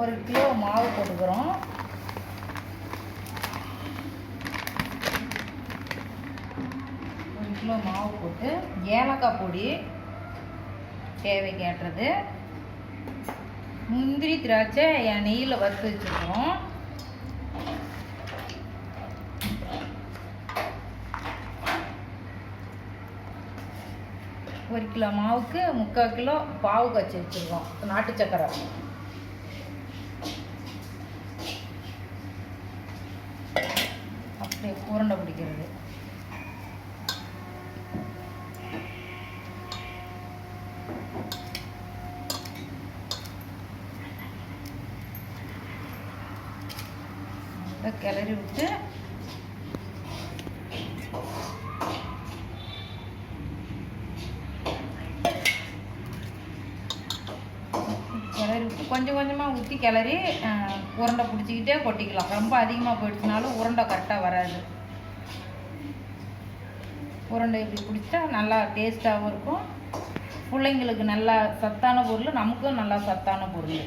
ஒரு கிலோ மாவு போட்டுக்கிறோம். ஒரு கிலோ மாவு போட்டு ஏலக்காய் பொடி தேவைக்கேற்றது. முந்திரி திராட்சை என் நெய்யில் வறுத்து வச்சுருக்கோம் ஒரு கிலோ மாவுக்கு முக்கால் கிலோ பாவு காய்ச்சி வச்சுருக்கோம். நாட்டு சக்கரை. உருண்டை பிடிக்கிறது. கிளறி விட்டு கிளறி விட்டு கொஞ்சம் கொஞ்சமாக ஊற்றி கிளறி உருண்டை பிடிச்சிக்கிட்டே கொட்டிக்கலாம். ரொம்ப அதிகமாக போயிடுச்சுனாலும் உருண்டை கரெக்டாக வராது. உருண்டை இப்படி பிடிச்சா நல்லா டேஸ்ட்டாகவும் இருக்கும். பிள்ளைங்களுக்கு நல்லா சத்தான பொருள் நமக்கும் நல்லா சத்தான பொருள்.